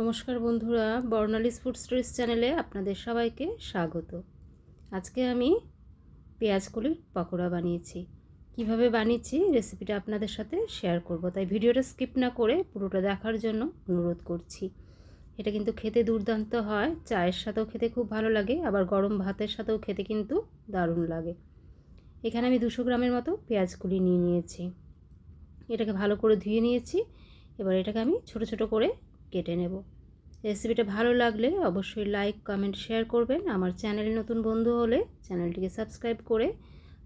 নমস্কার বন্ধুরা, বর্ণালিস food stories চ্যানেলে আপনাদের সবাইকে স্বাগত। আজকে আমি পেঁয়াজ কলির পকোড়া বানিয়েছি। কীভাবে বানিয়েছি রেসিপিটা আপনাদের সাথে শেয়ার করব, তাই ভিডিওটা স্কিপ না করে পুরোটা দেখার জন্য অনুরোধ করছি। এটা কিন্তু খেতে দুর্দান্ত হয়, চায়ের সাথেও খেতে খুব ভালো লাগে, আবার গরম ভাতের সাথেও খেতে কিন্তু দারুণ লাগে। এখানে আমি দুশো গ্রামের মতো পেঁয়াজ কুলি নিয়ে নিয়েছি। এটাকে ভালো করে ধুয়ে নিয়েছি। এবার এটাকে আমি ছোট ছোট করে কেটে নেব। রেসিপিটা ভালো লাগলে অবশ্যই লাইক, কমেন্ট, শেয়ার করবেন। আমার চ্যানেলে নতুন বন্ধু হলে চ্যানেলটিকে সাবস্ক্রাইব করে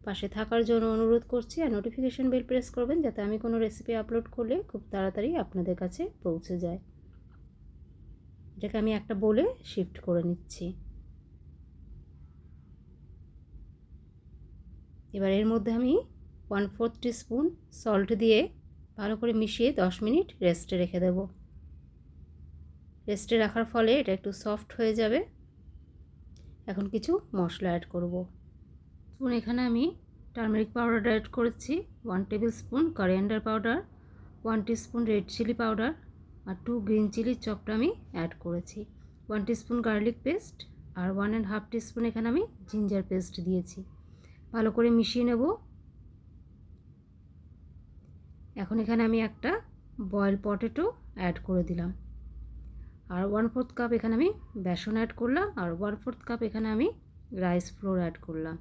পাশে থাকার জন্য অনুরোধ করছি আর নোটিফিকেশান বেল প্রেস করবেন যাতে আমি কোনো রেসিপি আপলোড করলে খুব তাড়াতাড়ি আপনাদের কাছে পৌঁছে যায়। এটাকে আমি একটা বলে শিফট করে নিচ্ছি। এবার এর মধ্যে আমি ওয়ান ফোর্থ স্পুন সল্ট দিয়ে ভালো করে মিশিয়ে দশ মিনিট রেস্টে রেখে দেবো। রেস্টে রাখার ফলে এটা একটু সফট হয়ে যাবে। এখন কিছু মশলা অ্যাড করব। স্পুন এখানে আমি টার্মেরিক পাউডার অ্যাড করেছি one tablespoon coriander powder one spoon red chilli powder আর টু গ্রিন চিলি চপটা আমি অ্যাড করেছি। ওয়ান স্পুন গার্লিক পেস্ট আর ওয়ান অ্যান্ড হাফ স্পুন এখানে আমি জিঞ্জার পেস্ট দিয়েছি। ভালো করে মিশিয়ে নেব। এখন এখানে আমি একটা বয়েল পটেটো অ্যাড করে দিলাম। আর ওয়ান ফোর্থ কাপ এখানে আমি বেসন অ্যাড করলাম, আর ওয়ান ফোর্থ কাপ এখানে আমি রাইস ফ্লোর অ্যাড করলাম।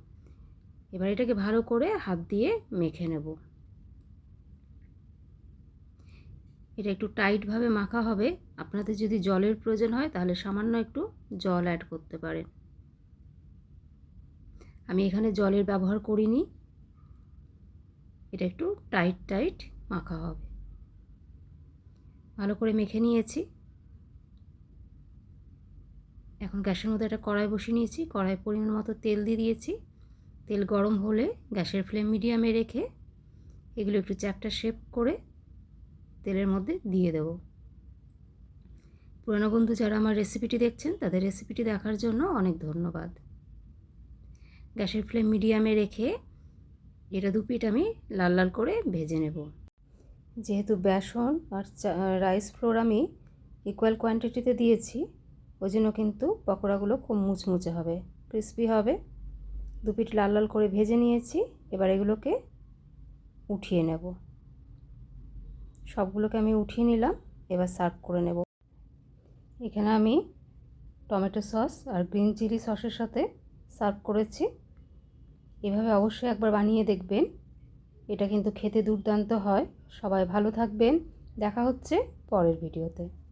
এবার এটাকে ভালো করে হাত দিয়ে মেখে নেব। এটা একটু টাইটভাবে মাখা হবে। আপনাদের যদি জলের প্রয়োজন হয়, তাহলে সামান্য একটু জল অ্যাড করতে পারেন। আমি এখানে জলের ব্যবহার করিনি। এটা একটু টাইট টাইট মাখা হবে। ভালো করে মেখে নিয়েছি। এখন গ্যাসের মধ্যে একটা কড়াই বসিয়ে নিয়েছি। কড়াই পরিমাণ মতো তেল দিয়ে দিয়েছি। তেল গরম হলে গ্যাসের ফ্লেম মিডিয়ামে রেখে এগুলো একটু চ্যাপটা শেপ করে তেলের মধ্যে দিয়ে দেব। পুরানো বন্ধু যারা আমার রেসিপিটি দেখছেন, তাদের রেসিপিটি দেখার জন্য অনেক ধন্যবাদ। গ্যাসের ফ্লেম মিডিয়ামে রেখে এটা দু পিঠ আমি লাল লাল করে ভেজে নেব। যেহেতু বেসন আর রাইস ফ্লোর আমি ইকুয়াল কোয়ান্টিটিতে দিয়েছি ওই জন্য কিন্তু পকোড়াগুলো খুব মুচমুচে হবে। ক্রিস্পি হবে। দু পিঠ লাল লাল করে ভেজে নিয়েছি। এবার এগুলোকে উঠিয়ে নেব। সবগুলোকে আমি উঠিয়ে নিলাম। এবার সার্ভ করে নেব। এখানে আমি টমেটো সস আর গ্রিন চিলি সসের সাথে সার্ভ করেছি। এভাবে অবশ্যই একবার বানিয়ে দেখবেন। এটা কিন্তু খেতে দুর্দান্ত হয়। সবাই ভালো থাকবেন। দেখা হচ্ছে পরের ভিডিওতে।